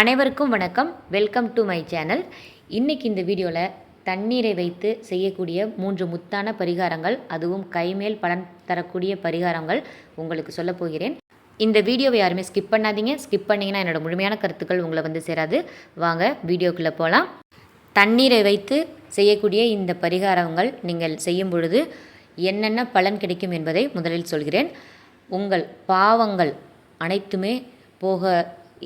அனைவருக்கும் வணக்கம். Welcome to my channel இன்றைக்கி இந்த வீடியோவில் தண்ணீரை வைத்து செய்யக்கூடிய மூன்று முத்தான பரிகாரங்கள் அதுவும் கைமேல் பலன் தரக்கூடிய பரிகாரங்கள் உங்களுக்கு சொல்ல போகிறேன். இந்த வீடியோவை யாருமே ஸ்கிப் பண்ணாதீங்க. ஸ்கிப் பண்ணிங்கன்னா என்னோட முழுமையான கருத்துக்கள் உங்களை வந்து சேராது. வாங்க வீடியோக்குள்ளே போகலாம் தண்ணீரை வைத்து செய்யக்கூடிய இந்த பரிகாரங்கள் நீங்கள் செய்யும் பொழுது என்னென்ன பலன் கிடைக்கும் என்பதை முதலில் சொல்கிறேன். உங்கள் பாவங்கள் அனைத்துமே போக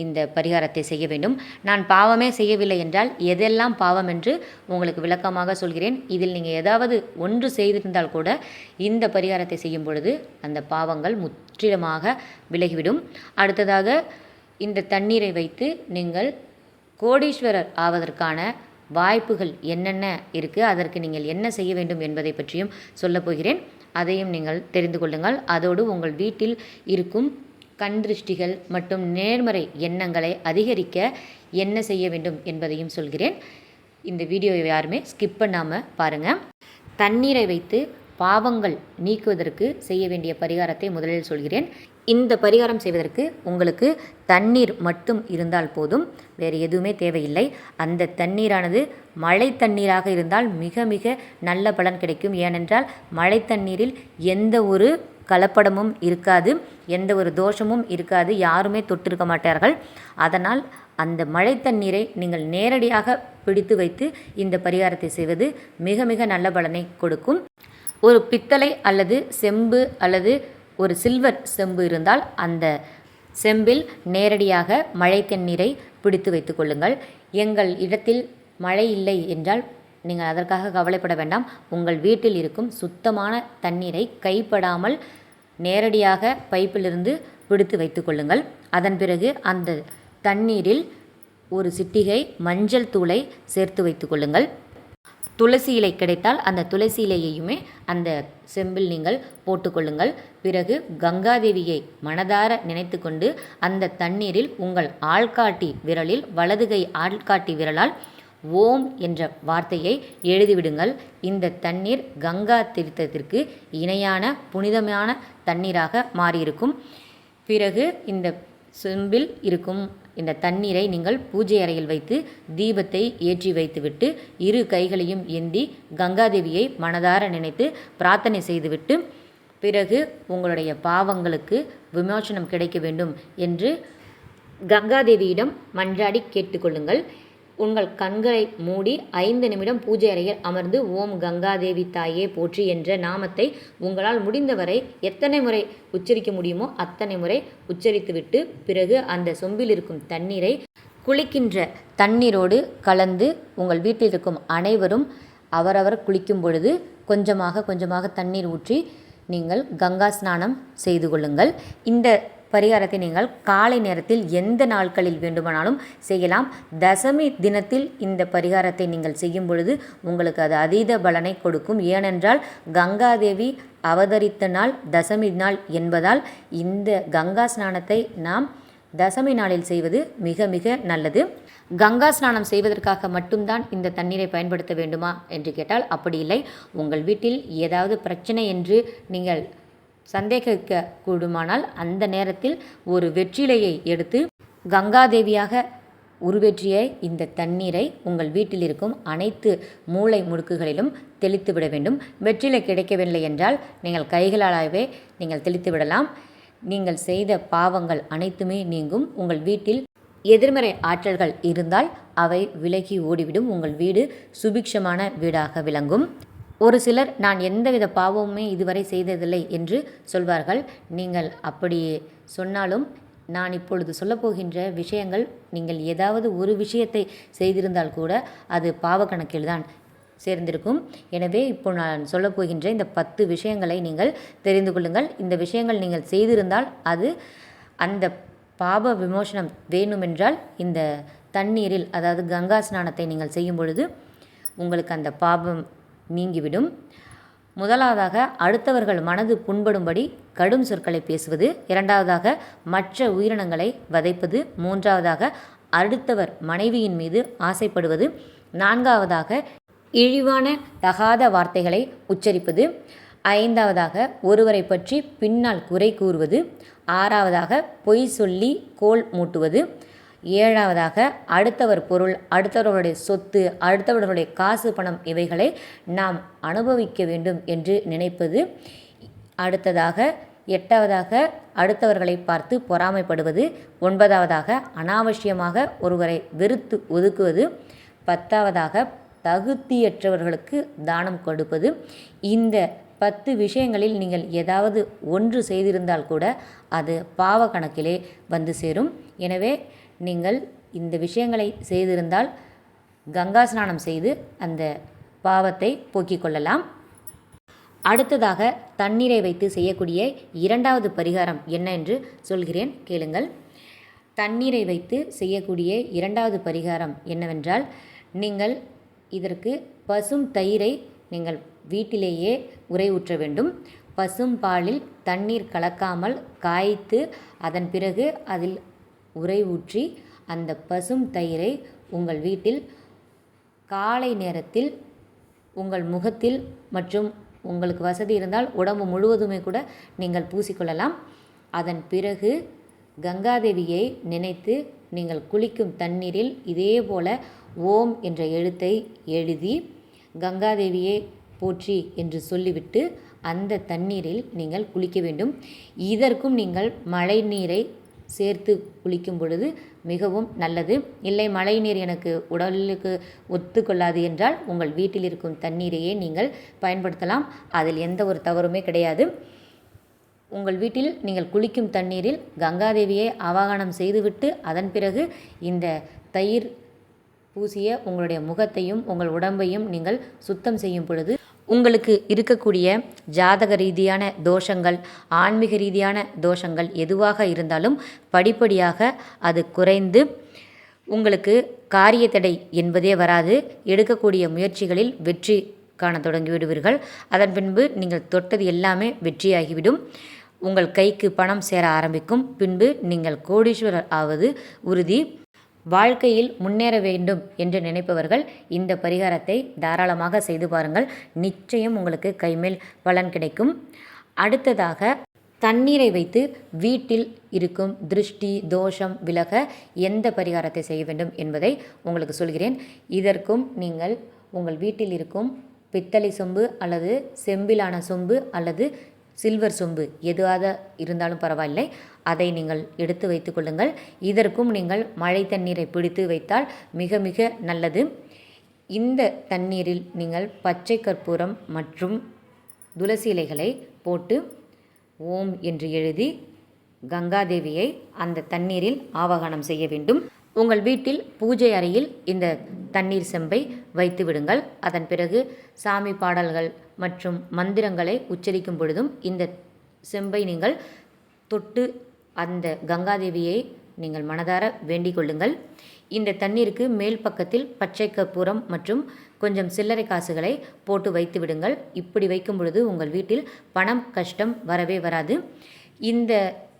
இந்த பரிகாரத்தை செய்ய வேண்டும். நான் பாவமே செய்யவில்லை என்றால் எதெல்லாம் பாவம் என்று உங்களுக்கு விளக்கமாக சொல்கிறேன். இதில் நீங்கள் ஏதாவது ஒன்று செய்திருந்தால் கூட இந்த பரிகாரத்தை செய்யும் பொழுது அந்த பாவங்கள் முற்றிலுமாக விலகிவிடும். அடுத்ததாக இந்த தண்ணீரை வைத்து நீங்கள் கோடீஸ்வரர் ஆவதற்கான வாய்ப்புகள் என்னென்ன இருக்குது அதற்கு நீங்கள் என்ன செய்ய வேண்டும் என்பதை பற்றியும் சொல்லப்போகிறேன் அதையும் நீங்கள் தெரிந்து கொள்ளுங்கள். அதோடு உங்கள் வீட்டில் இருக்கும் கண் திருஷ்டிகள் மற்றும் நேர்மறை எண்ணங்களை அதிகரிக்க என்ன செய்ய வேண்டும் என்பதையும் சொல்கிறேன். இந்த வீடியோவை யாருமே ஸ்கிப் பண்ணாமல் பாருங்கள் தண்ணீரை வைத்து பாவங்கள் நீக்குவதற்கு செய்ய வேண்டிய பரிகாரத்தை முதலில் சொல்கிறேன். இந்த பரிகாரம் செய்வதற்கு உங்களுக்கு தண்ணீர் மட்டும் இருந்தால் போதும். வேறு எதுவுமே தேவையில்லை. அந்த தண்ணீரானது மழை தண்ணீராக இருந்தால் மிக மிக நல்ல பலன் கிடைக்கும். ஏனென்றால் மழை தண்ணீரில் எந்த ஒரு கலப்படமும் இருக்காது எந்த ஒரு தோஷமும் இருக்காது யாருமே தொட்டிருக்க மாட்டார்கள். அதனால் அந்த மழை தண்ணீரை நீங்கள் நேரடியாக பிடித்து வைத்து இந்த பரிகாரத்தை செய்வது மிக மிக நல்ல பலனை கொடுக்கும். ஒரு பித்தளை அல்லது செம்பு அல்லது ஒரு சில்வர் செம்பு இருந்தால் அந்த செம்பில் நேரடியாக மழை தண்ணீரை பிடித்து வைத்து கொள்ளுங்கள். எங்கள் இடத்தில் மழை இல்லை என்றால் நீங்கள் அதற்காக கவலைப்பட வேண்டாம். உங்கள் வீட்டில் இருக்கும் சுத்தமான தண்ணீரை கைப்படாமல் நேரடியாக பைப்பிலிருந்து பிடித்து வைத்து கொள்ளுங்கள். அதன் பிறகு அந்த தண்ணீரில் ஒரு சிட்டிகை மஞ்சள் தூளை சேர்த்து வைத்து கொள்ளுங்கள். துளசி இலை கிடைத்தால் அந்த துளசி இலையையுமே அந்த செம்பில் நீங்கள் போட்டுக்கொள்ளுங்கள். பிறகு கங்காதேவியை மனதார நினைத்து கொண்டு அந்த தண்ணீரில் உங்கள் ஆள்காட்டி விரலில் வலதுகை ஆள்காட்டி விரலால் ஓம் என்ற வார்த்தையை எழுதிவிடுங்கள். இந்த தண்ணீர் கங்கா தீர்த்தத்திற்கு இணையான புனிதமான தண்ணீராக மாறியிருக்கும். பிறகு இந்த செம்பில் இருக்கும் இந்த தண்ணீரை நீங்கள் பூஜை அறையில் வைத்து தீபத்தை ஏற்றி வைத்துவிட்டு இரு கைகளையும் ஏந்தி கங்காதேவியை மனதார நினைத்து பிரார்த்தனை செய்துவிட்டு பிறகு உங்களுடைய பாவங்களுக்கு விமோசனம் கிடைக்க வேண்டும் என்று கங்காதேவியிடம் மன்றாடி கேட்டுக்கொள்ளுங்கள். உங்கள் கண்களை மூடி ஐந்து நிமிடம் பூஜை அறையில் அமர்ந்து ஓம் கங்காதேவி தாயே போற்றி என்ற நாமத்தை உங்களால் முடிந்தவரை எத்தனை முறை உச்சரிக்க முடியுமோ அத்தனை முறை உச்சரித்துவிட்டு பிறகு அந்த சொம்பில் இருக்கும் தண்ணீரை குளிக்கின்ற தண்ணீரோடு கலந்து உங்கள் வீட்டில் இருக்கும் அனைவரும் அவரவர் குளிக்கும் பொழுது கொஞ்சமாக கொஞ்சமாக தண்ணீர் ஊற்றி நீங்கள் கங்கா ஸ்நானம் செய்து கொள்ளுங்கள். இந்த பரிகாரத்தை நீங்கள் காலை நேரத்தில் எந்த நாட்களில் வேண்டுமானாலும் செய்யலாம். தசமி தினத்தில் இந்த பரிகாரத்தை நீங்கள் செய்யும் பொழுது உங்களுக்கு அது அதீத பலனை கொடுக்கும். ஏனென்றால் கங்காதேவி அவதரித்த நாள் தசமி நாள் என்பதால் இந்த கங்கா ஸ்நானத்தை நாம் தசமி நாளில் செய்வது மிக மிக நல்லது. கங்கா ஸ்நானம் செய்வதற்காக மட்டும்தான் இந்த தண்ணீரை பயன்படுத்த வேண்டுமா? என்று கேட்டால் அப்படி இல்லை. உங்கள் வீட்டில் ஏதாவது பிரச்சனை என்று நீங்கள் சந்தேகிக்க கூடுமானால் அந்த நேரத்தில் ஒரு வெற்றிலையை எடுத்து கங்காதேவியாக உருவெற்றிய இந்த தண்ணீரை உங்கள் வீட்டில் இருக்கும் அனைத்து மூளை முடுக்குகளிலும் தெளித்து விட வேண்டும். வெற்றிலை கிடைக்கவில்லை என்றால் நீங்கள் கைகளாலாகவே நீங்கள் தெளித்து விடலாம். நீங்கள் செய்த பாவங்கள் அனைத்துமே நீங்கும். உங்கள் வீட்டில் எதிர்மறை ஆற்றல்கள் இருந்தால் அவை விலகி ஓடிவிடும். உங்கள் வீடு சுபிக்ஷமான வீடாக விளங்கும். ஒரு சிலர் நான் எந்தவித பாவமுமே இதுவரை செய்ததில்லை என்று சொல்வார்கள். நீங்கள் அப்படி சொன்னாலும் நான் இப்பொழுது சொல்லப்போகின்ற விஷயங்கள் நீங்கள் ஏதாவது ஒரு விஷயத்தை செய்திருந்தால் கூட அது பாவ கணக்கில்தான் சேர்ந்திருக்கும். எனவே இப்போ நான் சொல்லப்போகின்ற இந்த பத்து விஷயங்களை நீங்கள் தெரிந்து கொள்ளுங்கள். இந்த விஷயங்கள் நீங்கள் செய்திருந்தால் அது அந்த பாப விமோசனம் வேணுமென்றால் இந்த தண்ணீரில் அதாவது கங்கா ஸ்நானத்தை நீங்கள் செய்யும் பொழுது உங்களுக்கு அந்த பாபம் நீங்கிவிடும். முதலாவதாக அடுத்தவர்கள் மனது புண்படும்படி கடும் சொற்களை பேசுவது. இரண்டாவதாக மற்ற உயிரினங்களை வதைப்பது. மூன்றாவதாக அடுத்தவர் மனைவியின் மீது ஆசைப்படுவது. நான்காவதாக இழிவான தகாத வார்த்தைகளை உச்சரிப்பது. ஐந்தாவதாக ஒருவரை பற்றி பின்னால் குறை கூறுவது. ஆறாவதாக பொய் சொல்லி கோல் மூட்டுவது. ஏழாவதாக அடுத்தவர் பொருள் அடுத்தவர்களுடைய சொத்து அடுத்தவர்களுடைய காசு பணம் இவைகளை நாம் அனுபவிக்க வேண்டும் என்று நினைப்பது. அடுத்ததாக எட்டாவதாக அடுத்தவர்களை பார்த்து பொறாமைப்படுவது. ஒன்பதாவதாக அனாவசியமாக ஒருவரை வெறுத்து ஒதுக்குவது. பத்தாவதாக தகுதியற்றவர்களுக்கு தானம் கொடுப்பது. இந்த பத்து விஷயங்களில் நீங்கள் ஏதாவது ஒன்று செய்திருந்தால் கூட அது பாவ கணக்கிலே வந்து சேரும். எனவே நீங்கள் இந்த விஷயங்களை செய்திருந்தால் கங்கா ஸ்நானம் செய்து அந்த பாவத்தை போக்கிக் கொள்ளலாம். அடுத்ததாக தண்ணீரை வைத்து செய்யக்கூடிய இரண்டாவது பரிகாரம் என்ன என்று சொல்கிறேன் கேளுங்கள். தண்ணீரை வைத்து செய்யக்கூடிய இரண்டாவது பரிகாரம் என்னவென்றால் நீங்கள் இதற்கு பசும் தயிரை நீங்கள் வீட்டிலேயே உறை ஊற்ற வேண்டும். பசும் பாலில் தண்ணீர் கலக்காமல் காய்த்து அதன் பிறகு அதில் உரை ஊற்றி அந்த பசும் தயிரை உங்கள் வீட்டில் காலை நேரத்தில் உங்கள் முகத்தில் மற்றும் உங்களுக்கு வசதி இருந்தால் உடம்பு முழுவதுமே கூட நீங்கள் பூசிக்கொள்ளலாம். அதன் பிறகு கங்காதேவியை நினைத்து நீங்கள் குளிக்கும் தண்ணீரில் இதே போல ஓம் என்ற எழுத்தை எழுதி கங்காதேவியே போற்றி என்று சொல்லிவிட்டு அந்த தண்ணீரில் நீங்கள் குளிக்க வேண்டும். இதற்கும் நீங்கள் மழை நீரை சேர்த்து குளிக்கும் பொழுது மிகவும் நல்லது. இல்லை மழை நீர் எனக்கு உடலுக்கு ஒத்துக்கொள்ளாது என்றால் உங்கள் வீட்டில் இருக்கும் தண்ணீரையே நீங்கள் பயன்படுத்தலாம். அதில் எந்த ஒரு தவறுமே கிடையாது. உங்கள் வீட்டில் நீங்கள் குளிக்கும் தண்ணீரில் கங்காதேவியை ஆவாகனம் செய்துவிட்டு அதன் பிறகு இந்த தயிர் பூசிய உங்களுடைய முகத்தையும் உங்கள் உடம்பையும் நீங்கள் சுத்தம் செய்யும் பொழுது உங்களுக்கு இருக்கக்கூடிய ஜாதக ரீதியான தோஷங்கள் ஆன்மீக ரீதியான தோஷங்கள் எதுவாக இருந்தாலும் படிப்படியாக அது குறைந்து உங்களுக்கு காரியத்தடை என்பதே வராது. எடுக்கக்கூடிய முயற்சிகளில் வெற்றி காண தொடங்கிவிடுவீர்கள் அதன் பின்பு நீங்கள் தொட்டது எல்லாமே வெற்றியாகிவிடும். உங்கள் கைக்கு பணம் சேர ஆரம்பிக்கும். பின்பு நீங்கள் கோடீஸ்வரர் ஆவது உறுதி. வாழ்க்கையில் முன்னேற வேண்டும் என்று நினைப்பவர்கள் இந்த பரிகாரத்தை தாராளமாக செய்து பாருங்கள். நிச்சயம் உங்களுக்கு கைமேல் பலன் கிடைக்கும். அடுத்ததாக தண்ணீரை வைத்து வீட்டில் இருக்கும் திருஷ்டி தோஷம் விலக எந்த பரிகாரத்தை செய்ய வேண்டும் என்பதை உங்களுக்கு சொல்கிறேன். இதற்கும் நீங்கள் உங்கள் வீட்டில் இருக்கும் பித்தளை சொம்பு அல்லது செம்பிலான சொம்பு அல்லது சில்வர் சொம்பு எதுவாக இருந்தாலும் பரவாயில்லை. அதை நீங்கள் எடுத்து வைத்து கொள்ளுங்கள். இதற்கும் நீங்கள் மழை தண்ணீரை பிடித்து வைத்தால் மிக மிக நல்லது. இந்த தண்ணீரில் நீங்கள் பச்சை கற்பூரம் மற்றும் துளசி இலைகளை போட்டு ஓம் என்று எழுதி கங்காதேவியை அந்த தண்ணீரில் ஆவாகனம் செய்ய வேண்டும். உங்கள் வீட்டில் பூஜை அறையில் இந்த தண்ணீர் செம்பை வைத்து விடுங்கள். அதன் பிறகு சாமி பாடல்கள் மற்றும் மந்திரங்களை உச்சரிக்கும் பொழுதும் இந்த செம்பை நீங்கள் தொட்டு அந்த கங்காதேவியை நீங்கள் மனதார வேண்டிக் கொள்ளுங்கள் இந்த தண்ணீருக்கு மேல் பக்கத்தில் பச்சை கற்பூரம் மற்றும் கொஞ்சம் சில்லறை காசுகளை போட்டு வைத்து விடுங்கள். இப்படி வைக்கும் பொழுது உங்கள் வீட்டில் பணம் கஷ்டம் வரவே வராது. இந்த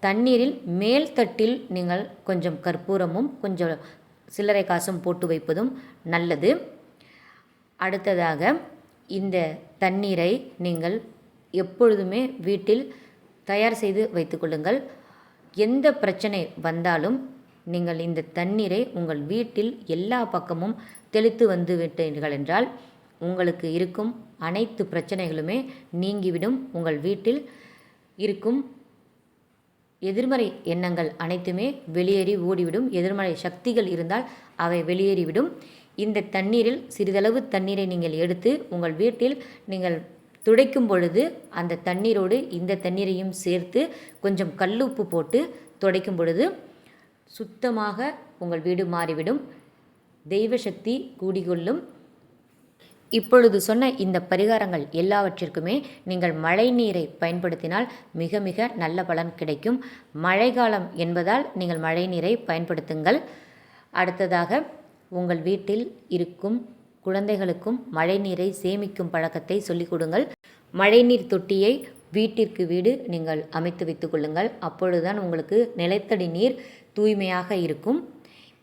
தண்ணீரில் மேல் தட்டில் நீங்கள் கொஞ்சம் கற்பூரமும் கொஞ்சம் சில்லறை காசும் போட்டு வைப்பதும் நல்லது. அடுத்ததாக இந்த தண்ணீரை நீங்கள் எப்பொழுதுமே வீட்டில் தயார் செய்து வைத்துக்கொள்ளுங்கள் எந்த பிரச்சனை வந்தாலும் நீங்கள் இந்த தண்ணீரை உங்கள் வீட்டில் எல்லா பக்கமும் தெளித்து வந்து விட்டீர்கள் என்றால் உங்களுக்கு இருக்கும் அனைத்து பிரச்சனைகளுமே நீங்கிவிடும். உங்கள் வீட்டில் இருக்கும் எதிர்மறை எண்ணங்கள் அனைத்துமே வெளியேறி ஓடிவிடும். எதிர்மறை சக்திகள் இருந்தால் அவை வெளியேறிவிடும். இந்த தண்ணீரில் சிறிதளவு தண்ணீரை நீங்கள் எடுத்து உங்கள் வீட்டில் நீங்கள் துடைக்கும் பொழுது அந்த தண்ணீரோடு இந்த தண்ணீரையும் சேர்த்து கொஞ்சம் கல்லுப்பு போட்டு துடைக்கும் பொழுது சுத்தமாக உங்கள் வீடு மாறிவிடும். தெய்வ சக்தி கூடிகொள்ளும் இப்பொழுது சொன்ன இந்த பரிகாரங்கள் எல்லாவற்றிற்குமே நீங்கள் மழை நீரை பயன்படுத்தினால் மிக மிக நல்ல பலன் கிடைக்கும். மழைக்காலம் என்பதால் நீங்கள் மழை நீரை பயன்படுத்துங்கள். அடுத்ததாக உங்கள் வீட்டில் இருக்கும் குழந்தைகளுக்கும் மழைநீரை சேமிக்கும் பழக்கத்தை சொல்லிக் கொடுங்கள் மழைநீர் தொட்டியை வீட்டிற்கு வீடு நீங்கள் அமைத்து வைத்துக் கொள்ளுங்கள். அப்பொழுதுதான் உங்களுக்கு நிலத்தடி நீர் தூய்மையாக இருக்கும்.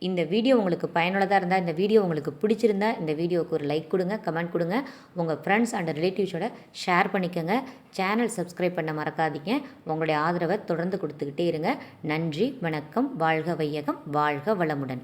இந்த வீடியோ உங்களுக்கு பயனுள்ளதாக இருந்தால் இந்த வீடியோ உங்களுக்கு பிடிச்சிருந்தா இந்த வீடியோவுக்கு ஒரு லைக் கொடுங்க கமெண்ட் கொடுங்க. உங்கள் ஃப்ரெண்ட்ஸ் அண்ட் ரிலேட்டிவ்ஸோட ஷேர் பண்ணிக்கோங்க. சேனல் சப்ஸ்கிரைப் பண்ண மறக்காதீங்க. உங்களுடைய ஆதரவை தொடர்ந்து கொடுத்துக்கிட்டே இருங்க. நன்றி வணக்கம் வாழ்க வையகம் வாழ்க வளமுடன்.